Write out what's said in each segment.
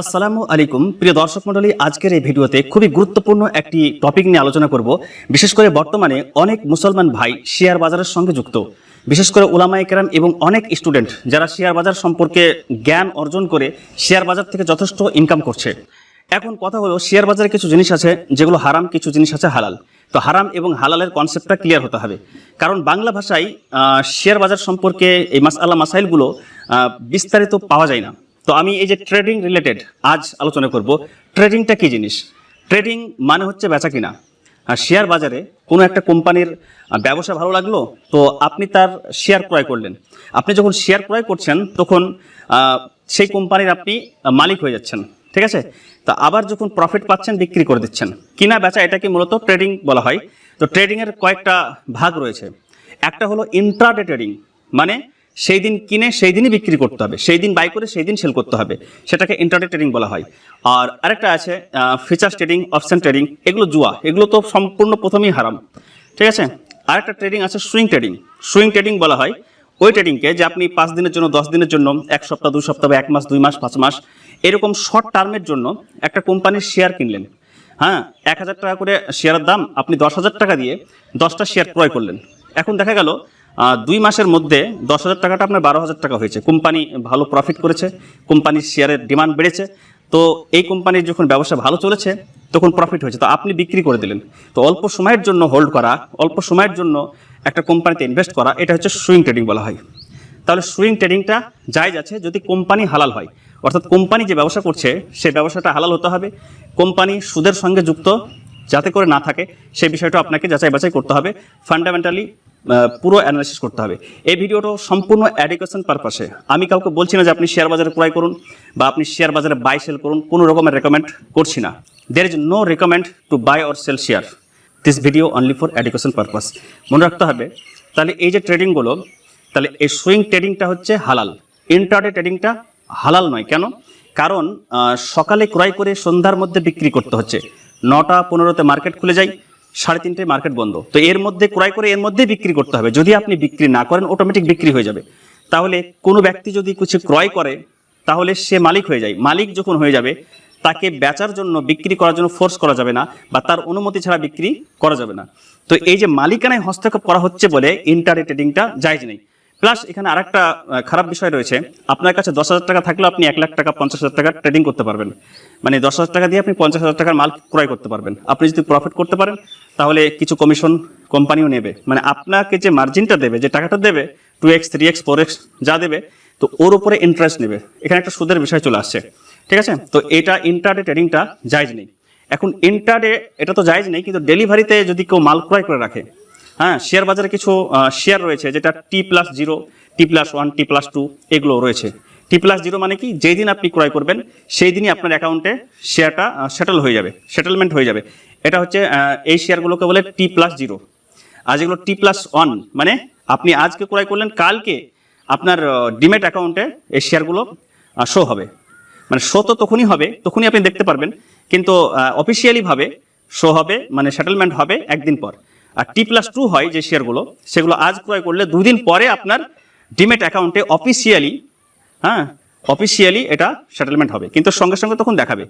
আসসালামু আলাইকুম। প্রিয় দর্শক মণ্ডলী আজকের এই ভিডিওতে খুবই গুরুত্বপূর্ণ একটি টপিক নিয়ে আলোচনা করব। বিশেষ করে বর্তমানে অনেক মুসলমান ভাই শেয়ার বাজারের সঙ্গে যুক্ত। বিশেষ করে ওলামা একরাম এবং অনেক স্টুডেন্ট যারা শেয়ার বাজার সম্পর্কে জ্ঞান অর্জন করে শেয়ার বাজার থেকে যথেষ্ট ইনকাম করছে। এখন কথা হলো শেয়ার বাজারে কিছু জিনিস আছে যেগুলো হারাম কিছু জিনিস আছে হালাল। তো হারাম এবং হালালের কনসেপ্টটা ক্লিয়ার হতে হবে। কারণ বাংলা ভাষায় শেয়ার বাজার সম্পর্কে এই মাসাল্লাহ মাসাইলগুলো আহ, বিস্তারিত পাওয়া যায় না। তো আমি এই যে ট্রেডিং রিলেটেড আজ আলোচনা করব। ট্রেডিংটা কি জিনিস? ট্রেডিং মানে হচ্ছে বেচা কিনা। আর শেয়ার বাজারে কোনো একটা কোম্পানির ব্যবসা ভালো লাগল, তো আপনি তার শেয়ার ক্রয় করলেন। আপনি যখন শেয়ার ক্রয় করছেন, তখন সেই কোম্পানির আপনি মালিক হয়ে যাচ্ছেন। ঠিক আছে? তা আবার যখন প্রফিট পাচ্ছেন, বিক্রি করে দিচ্ছেন। কিনা বেচা এটাকে মূলত ট্রেডিং বলা হয়? তো ট্রেডিংয়ের কয়েকটা ভাগ রয়েছে। একটা হলো ইন্ট্রাডে ট্রেডিং মানে সেই দিন কিনে, সেই দিনই বিক্রি করতে হবে। সেই দিন বাই করে, সেই দিন সেল করতে হবে। সেটাকে ইন্টারডে ট্রেডিং বলা হয়। আর আরেকটা আছে ফিচার্স ট্রেডিং অপশন ট্রেডিং এগুলো জুয়া। এগুলো তো সম্পূর্ণ প্রথমেই হারাম। ঠিক আছে? আরেকটা ট্রেডিং আছে সুইং ট্রেডিং সুইং ট্রেডিং বলা হয়। ওই ট্রেডিংকে যে আপনি পাঁচ দিনের জন্য, দশ দিনের জন্য, এক সপ্তাহ দুই সপ্তাহ বা এক মাস, দুই মাস, পাঁচ মাস, এরকম শর্ট টার্মের জন্য একটা কোম্পানির শেয়ার কিনলেন। হ্যাঁ এক হাজার টাকা করে শেয়ারের দাম আপনি দশ হাজার টাকা দিয়ে দশটা শেয়ার ক্রয় করলেন। এখন দেখা গেল দুই মাসের মধ্যে দশ হাজার টাকাটা আপনার বারো হাজার টাকা হয়েছে। কোম্পানি ভালো প্রফিট করেছে, কোম্পানির শেয়ারের ডিমান্ড বেড়েছে। তো এই কোম্পানির যখন ব্যবসা ভালো চলেছে, তখন প্রফিট হয়েছে। তো আপনি বিক্রি করে দিলেন। তো অল্প সময়ের জন্য হোল্ড করা, অল্প সময়ের জন্য একটা কোম্পানিতে ইনভেস্ট করা, এটা হচ্ছে সুইং ট্রেডিং বলা হয়। তাহলে সুইং ট্রেডিংটা জায়জ আছে যদি কোম্পানি হালাল হয়। অর্থাৎ কোম্পানি যে ব্যবসা করছে, সে ব্যবসাটা হালাল হতে হবে। কোম্পানি সুদের সঙ্গে যুক্ত যাতে করে না থাকে, সেই বিষয়টা আপনাকে যাচাই বাছাই করতে হবে। ফান্ডামেন্টালি পুরো অ্যানালিসিস করতে হবে। এই ভিডিওটা সম্পূর্ণ এডুকেশন পারপাসে আমি কাউকে বলছি না যে আপনি শেয়ার বাজারে ক্রয় করুন বা আপনি শেয়ার বাজারে বাই সেল করুন, কোনো রকমের রেকমেন্ড করছি না। There is no recommend to buy or sell share this video only for education purpose মনে রাখতে হবে, তাহলে এই যে ট্রেডিংগুলো তাহলে এই সুইং ট্রেডিংটা হচ্ছে হালাল। ইন্টারডে ট্রেডিংটা হালাল নয়। কেন? কারণ সকালে ক্রয় করে সন্ধ্যার মধ্যে বিক্রি করতে হচ্ছে। নটা পনেরোতে মার্কেট খুলে যায়, সাড়ে তিনটায় মার্কেট বন্ধ। তো এর মধ্যে, ক্রয় করে এর মধ্যে বিক্রি করতে হবে। যদি আপনি বিক্রি না করেন অটোমেটিক বিক্রি হয়ে যাবে। তাহলে কোনো ব্যক্তি যদি কিছু ক্রয় করে, তাহলে সে মালিক হয়ে যায়। মালিক যখন হয়ে যাবে, তাকে বেচার জন্য, বিক্রি করার জন্য ফোর্স করা যাবে না, বা তার অনুমতি ছাড়া বিক্রি করা যাবে না। তো এই যে মালিকানায় হস্তক্ষেপ করা হচ্ছে বলে ইন্টার ট্রেডিংটা জায়জ নেই। প্লাস এখানে আরেকটা খারাপ বিষয় রয়েছে। আপনার কাছে দশ হাজার টাকা থাকলে আপনি এক লাখ টাকা, পঞ্চাশ হাজার টাকা ট্রেডিং করতে পারবেন। মানে দশ হাজার টাকা দিয়ে আপনি পঞ্চাশ হাজার টাকার মাল ক্রয় করতে পারবেন। আপনি যদি প্রফিট করতে পারেন, তাহলে কিছু কমিশন কোম্পানিও নেবে। মানে আপনাকে যে মার্জিনটা দেবে, যে টাকাটা দেবে two x three x four x যা দেবে, তো ওর উপরে ইন্টারেস্ট নেবে। এখানে একটা সুদের বিষয় চলে আসছে। ঠিক আছে? তো এটা ইন্টারডে ট্রেডিংটা জায়জ নেই। এখন ইন্টারডে এটা তো জায়জ নেই, কিন্তু ডেলিভারিতে যদি কেউ মাল ক্রয় করে রাখে হ্যাঁ শেয়ার বাজারে কিছু শেয়ার রয়েছে, যেটা T plus zero T plus one T plus two এগুলো রয়েছে। টি প্লাস জিরো মানে কি? যেই দিন আপনি ক্রয় করবেন, সেই দিনই আপনার অ্যাকাউন্টে শেয়ারটা সেটেল হয়ে যাবে সেটেলমেন্ট হয়ে যাবে। এটা হচ্ছে এই শেয়ারগুলোকে বলে টি প্লাস জিরো আর যেগুলো টি প্লাস ওয়ান মানে আপনি আজকে ক্রয় করলেন, কালকে আপনার ডিমেট অ্যাকাউন্টে এই শেয়ারগুলো শো হবে। মানে শো তো তখনই হবে, তখনই আপনি দেখতে পারবেন, কিন্তু অফিসিয়ালিভাবে শো হবে মানে সেটেলমেন্ট হবে একদিন পর। আর টি প্লাস টু হয় যে শেয়ারগুলো সেগুলো আজ ক্রয় করলে দুই দিন পরে আপনার ডিমেট অ্যাকাউন্টে অফিসিয়ালি হ্যাঁ অফিসিয়ালি এটা সেটেলমেন্ট হবে। কিন্তু সঙ্গে সঙ্গে তখন দেখাবে।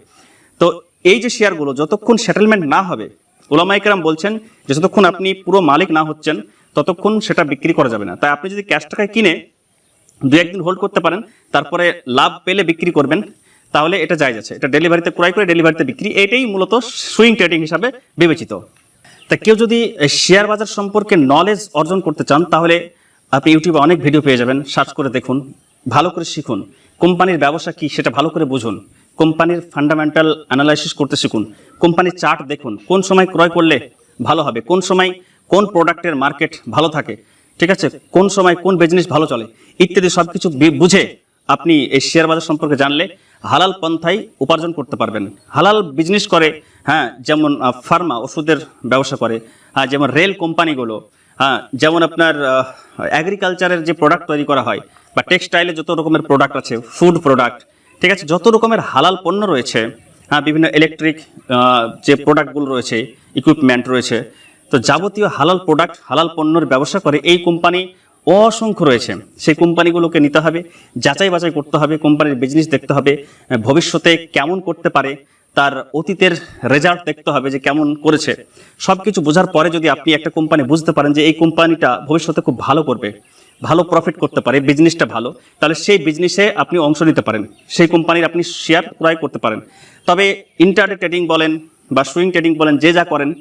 তো এই যে শেয়ারগুলো যতক্ষণ সেটেলমেন্ট না হবে ওলামাইকেরাম বলছেন যে যতক্ষণ আপনি পুরো মালিক না হচ্ছেন, ততক্ষণ সেটা বিক্রি করা যাবে না। তাই আপনি যদি ক্যাশ টাকায় কিনে দু একদিন হোল্ড করতে পারেন, তারপরে লাভ পেলে বিক্রি করবেন, তাহলে এটা যায় আছে এটা ডেলিভারিতে ক্রয় করে ডেলিভারিতে বিক্রি, এটাই মূলত সুইং ট্রেডিং হিসাবে বিবেচিত। তা কেউ যদি শেয়ার বাজার সম্পর্কে নলেজ অর্জন করতে চান, তাহলে আপনি ইউটিউবে অনেক ভিডিও পেয়ে যাবেন। সার্চ করে দেখুন। ভালো করে শিখুন। কোম্পানির ব্যবসা কি, সেটা ভালো করে বুঝুন। কোম্পানির ফান্ডামেন্টাল অ্যানালাইসিস করতে শিখুন। কোম্পানির চার্ট দেখুন। কোন সময় ক্রয় করলে ভালো হবে? কোন সময় কোন প্রোডাক্টের মার্কেট ভালো থাকে? ঠিক আছে? কোন সময় কোন বিজনেস ভালো চলে? ইত্যাদি সব কিছু বুঝে আপনি এই শেয়ার বাজার সম্পর্কে জানলে হালাল পন্থায় উপার্জন করতে পারবেন। হালাল বিজনেস করে হ্যাঁ যেমন ফার্মা ওষুধের ব্যবসা করে হ্যাঁ যেমন রেল কোম্পানিগুলো হ্যাঁ যেমন আপনার অ্যাগ্রিকালচারের যে প্রোডাক্ট তৈরি করা হয়, বা টেক্সটাইলে যত রকমের প্রোডাক্ট আছে ফুড প্রোডাক্ট ঠিক আছে, যত রকমের হালাল পণ্য রয়েছে হ্যাঁ বিভিন্ন ইলেকট্রিক যে প্রোডাক্টগুলো রয়েছে ইকুইপমেন্ট রয়েছে, তো যাবতীয় হালাল প্রোডাক্ট হালাল পণ্যের ব্যবসা করে এই কোম্পানি অসংখ্য রয়েছে। সেই কোম্পানিগুলোকে নিতে হবে, যাচাই বাছাই করতে হবে, কোম্পানির বিজনেস দেখতে হবে, ভবিষ্যতে কেমন করতে পারে, তার অতীতের রেজাল্ট দেখতে হবে যে কেমন করেছে। সব কিছু বোঝার পরে যদি আপনি একটা কোম্পানি বুঝতে পারেন যে এই কোম্পানিটা ভবিষ্যতে খুব ভালো করবে, ভালো প্রফিট করতে পারে বিজনেসটা ভালো, তাহলে সেই বিজনেসে আপনি অংশ নিতে পারেন। সেই কোম্পানির আপনি শেয়ার ক্রয় করতে পারেন। তবে ইন্টারনেট ট্রেডিং বলেন বা সুইং ট্রেডিং বলেন, যে যা করেন,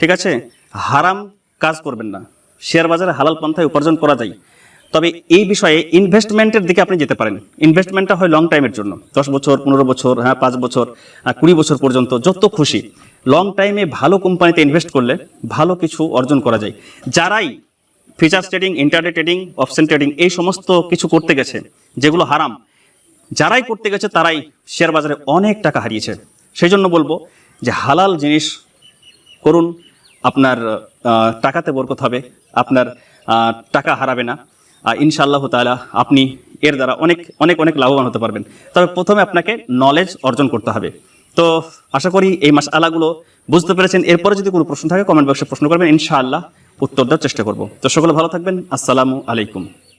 ঠিক আছে, হারাম কাজ করবেন না। শেয়ার বাজারে হালাল পন্থায় উপার্জন করা যায়। তবে এই বিষয়ে ইনভেস্টমেন্টের দিকে আপনি যেতে পারেন। ইনভেস্টমেন্টটা হয় লং টাইমের জন্য। দশ বছর, পনেরো বছর হ্যাঁ পাঁচ বছর কুড়ি বছর পর্যন্ত যত খুশি। লং টাইমে ভালো কোম্পানিতে ইনভেস্ট করলে ভালো কিছু অর্জন করা যায়। যারাই futures trading internet trading option trading এই সমস্ত কিছু করতে গেছে, যেগুলো হারাম, যারাই করতে গেছে তারাই শেয়ার বাজারে অনেক টাকা হারিয়েছে। সেই জন্য বলব যে হালাল জিনিস করুন আপনার টাকাতে বরকত হবে, আপনার টাকা হারাবে না। আর ইনশাআল্লাহ তাআলা আপনি এর দ্বারা অনেক অনেক অনেক লাভবান হতে পারবেন। তবে প্রথমে আপনাকে নলেজ অর্জন করতে হবে। তো আশা করি এই মাস আলাগুলো বুঝতে পেরেছেন। এরপরে যদি কোনো প্রশ্ন থাকে কমেন্ট বক্সে প্রশ্ন করবেন, ইনশাআল্লাহ উত্তর দেওয়ার চেষ্টা করব। তো সকলে ভালো থাকবেন। আসসালামু আলাইকুম।